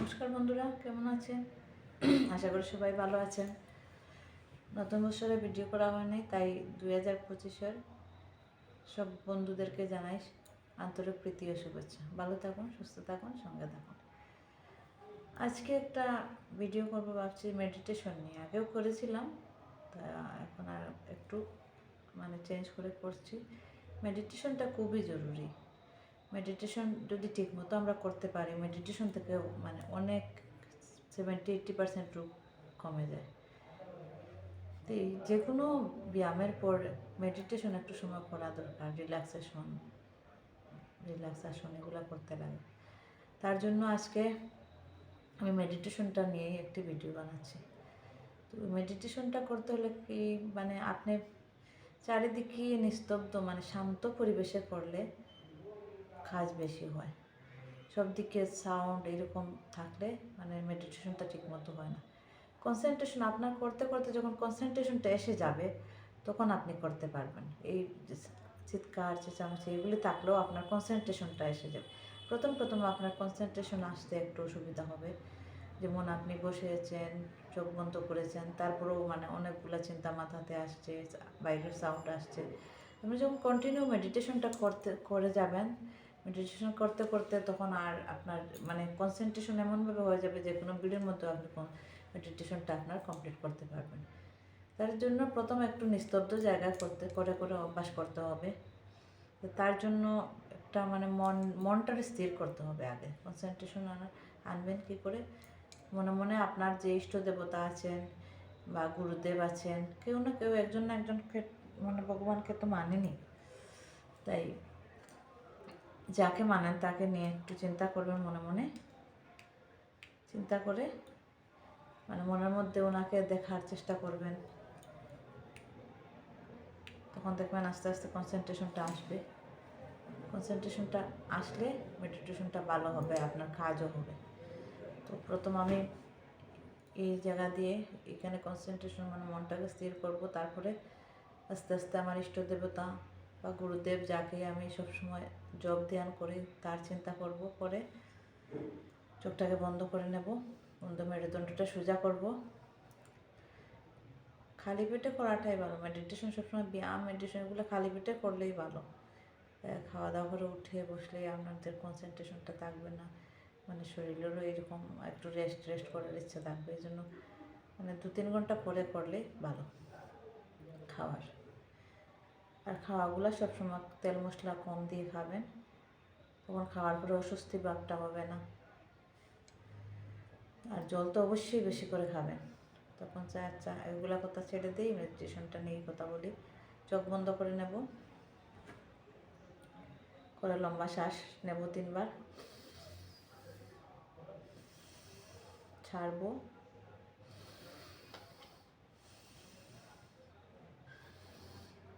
নমস্কার বন্ধুরা, কেমন আছেন? আশা করি সবাই ভালো আছেন। নতুন বছরে ভিডিও করা হয়নি, তাই দুই হাজার পঁচিশের সব বন্ধুদেরকে জানাই আন্তরিক প্রীতি ও শুভেচ্ছা। ভালো থাকুন, সুস্থ থাকুন, সঙ্গে থাকুন। আজকে একটা ভিডিও করব ভাবছি মেডিটেশন নিয়ে। আগেও করেছিলাম, তা এখন আর একটু মানে চেঞ্জ করে করছি। মেডিটেশনটা খুবই জরুরি। মেডিটেশন যদি ঠিকমতো আমরা করতে পারি মেডিটেশন থেকে মানে অনেক সেভেন্টি এইট্টি পার্সেন্ট রোগ কমে যায়। তো এই যে কোনো ব্যায়ামের পর মেডিটেশন একটু সময় করা দরকার রিল্যাক্সেশন রিল্যাক্সেশন এগুলো করতে লাগে। তার জন্য আজকে আমি মেডিটেশনটা নিয়েই একটি ভিডিও বানাচ্ছি। তো মেডিটেশনটা করতে হলে কি মানে আপনি চারিদিকে নিস্তব্ধ মানে শান্ত পরিবেশে করলে কাজ বেশি হয়। সব দিকে সাউন্ড এরকম থাকলে মানে মেডিটেশনটা ঠিকমতো হয় না। কনসেন্ট্রেশন আপনার করতে করতে যখন কনসেন্ট্রেশনটা এসে যাবে, তখন আপনি করতে পারবেন। এই চিৎকার, চেঁচামেচি এগুলি থাকলেও আপনার কনসেন্ট্রেশনটা এসে যাবে। প্রথম প্রথম আপনার কনসেন্ট্রেশন আসতে একটু অসুবিধা হবে। যেমন আপনি বসে আছেন চোখ বন্ধ করেছেন, তারপরেও মানে অনেকগুলো চিন্তা মাথাতে আসছে, বাইরের সাউন্ড আসছে। আপনি যখন কন্টিনিউ মেডিটেশনটা করতে, করে যাবেন মেডিটেশন করতে করতে তখন আর আপনার মানে কনসেন্ট্রেশন এমনভাবে হয়ে যাবে যে কোনো ভিড়ের মধ্যে আপনি মেডিটেশনটা আপনার কমপ্লিট করতে পারবেন। তার জন্য প্রথম একটু নিস্তব্ধ জায়গা করতে, করে করে অভ্যাস করতে হবে। তার জন্য একটা মানে মন মনটা স্থির করতে হবে আগে। কনসেন্ট্রেশন আনবেন কী করে? মনে মনে আপনার যে ইষ্ট দেবতা আছেন বা গুরুদেব আছেন, কেউ না কেউ একজন না একজনকে মানে ভগবানকে তো মানেনি। তাই যাকে মানেন তাকে নিয়ে একটু চিন্তা করবেন মনে মনে। চিন্তা করে মানে মনের মধ্যে ওনাকে দেখার চেষ্টা করবেন। তখন দেখবেন আস্তে আস্তে কনসেন্ট্রেশনটা আসবে। কনসেন্ট্রেশনটা আসলে মেডিটেশনটা ভালো হবে, আপনার কাজও হবে। তো প্রথম আমি এই জায়গা দিয়ে এখানে কনসেন্ট্রেশন মানে মনটাকে স্থির করব, তারপরে আস্তে আস্তে আমার ইষ্ট দেবতা বা গুরুদেব যাকে আমি সবসময় যোগ ধ্যান করি, তার চিন্তা করব, করে চোখটাকে বন্ধ করে নেব। বন্ধ মেরুদণ্ডটা সোজা করব। খালি পেটে করাটাই ভালো। মেডিটেশন সবসময় ব্যায়াম মেডিটেশন এগুলো খালি পেটে করলেই ভালো। খাওয়া দাওয়া করে উঠে বসলেই আপনাদের কনসেন্ট্রেশনটা থাকবে না। মানে শরীরেরও এরকম একটু রেস্ট রেস্ট করার ইচ্ছা থাকবে। এই জন্য মানে দু তিন ঘণ্টা পরে করলেই ভালো। খাওয়ার। আর খাওয়াগুলো সবসময় তেল মশলা কম দিয়ে খাবেন। তখন খাওয়ার পরে অস্বস্তি ভাবটা হবে না। আর জল তো অবশ্যই বেশি করে খাবেন। তখন চা চা এগুলা কথা ছেড়ে দিই মেডিটেশনটা নিয়ে কথা বলি। চোখ বন্ধ করে নেব। করে লম্বা শ্বাস নেব তিনবার। ছাড়বো।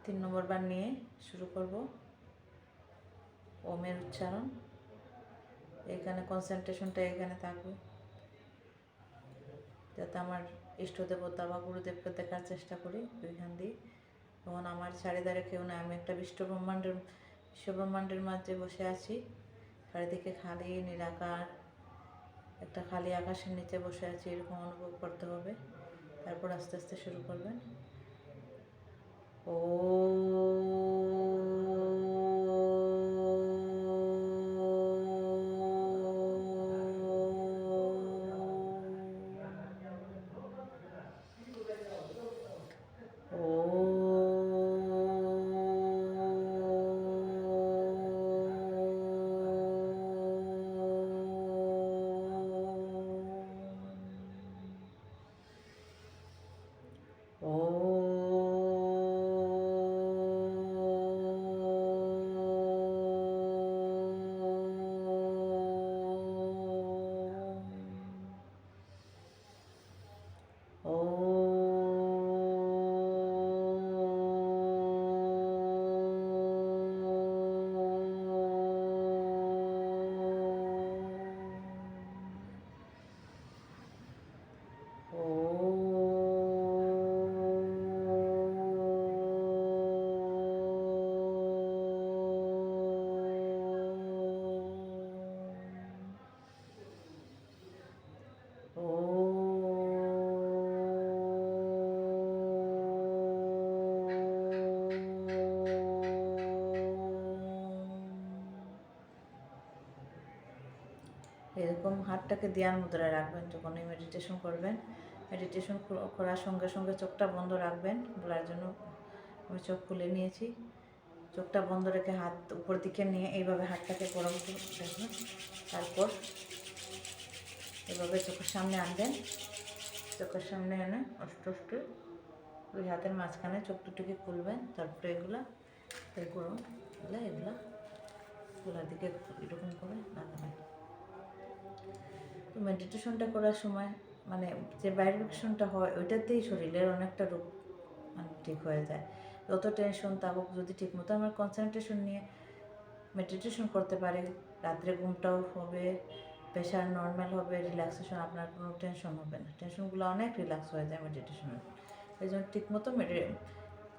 তিন নম্বর বার নিয়ে শুরু করব। ওমের উচ্চারণ। এখানে কনসেন্ট্রেশনটা এখানে থাকবে। যাতে আমার ইষ্ট বা গুরুদেবকে দেখার চেষ্টা করি ওইখান দিয়ে। তখন আমার চারিধারে কেউ না আমি একটা বিশ্ব ব্রহ্মাণ্ডের বিশ্ব ব্রহ্মাণ্ডের মাঝে বসে আছি। চারিদিকে খালি নিরাকার একটা খালি আকাশের নিচে বসে আছি, এরকম অনুভব করতে হবে। তারপর আস্তে আস্তে শুরু করবেন। ও এরকম হাতটাকে দেওয়ার মুদ্রায় রাখবেন, যখন এই মেডিটেশন করবেন মেডিটেশন করার সঙ্গে সঙ্গে চোখটা বন্ধ রাখবেন, বলার জন্য আমি চোখ খুলে নিয়েছি। চোখটা বন্ধ রেখে হাত উপর দিকে নিয়ে এইভাবে হাতটাকে গরম রাখবেন। তারপর এভাবে চোখের সামনে আনবেন। চোখের সামনে এনে আস্তে আস্তে ওই হাতের মাঝখানে চোখ দুটোকে খুলবেন, তারপরে এগুলা এই করুন। এগুলা এগুলা দিকে এরকম করে লাগাবেন। তো মেডিটেশনটা করার সময় মানে যে ভাইব্রেশনটা হয়, ওইটাতেই শরীরের অনেকটা রোগ মানে ঠিক হয়ে যায়। যত টেনশন থাকুক, যদি ঠিকমতো আমার কনসেন্ট্রেশন নিয়ে মেডিটেশন করতে পারে, রাত্রে ঘুমটাও হবে প্রেশার নর্মাল হবে রিল্যাক্সেশন আপনার কোনো টেনশন হবে না। টেনশনগুলো অনেক রিল্যাক্স হয়ে যায় মেডিটেশনে এই জন্য ঠিকমতো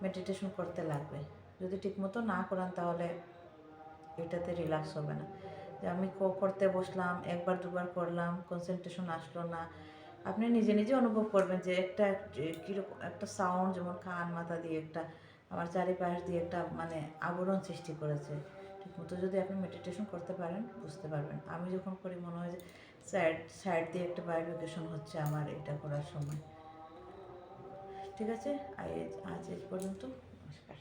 মেডিটেশন করতে লাগবে। যদি ঠিকমতো না করান, তাহলে এটাতে রিল্যাক্স হবে না। যে আমি করতে বসলাম, একবার, দুবার করলাম কনসেন্ট্রেশন আসলো না। আপনি নিজে নিজে অনুভব করবেন যে একটা কীরকম একটা সাউন্ড যেমন কান মাথা দিয়ে একটা, আমার চারিপাশ দিয়ে একটা মানে আবরণ সৃষ্টি করেছে। ঠিকমতো যদি আপনি মেডিটেশন করতে পারেন, বুঝতে পারবেন। আমি যখন করি মনে হয় যে সাইড সাইড দিয়ে একটা ভাইব্রেশন হচ্ছে আমার এটা করার সময়। ঠিক আছে? আজ আজ এই পর্যন্ত। নমস্কার।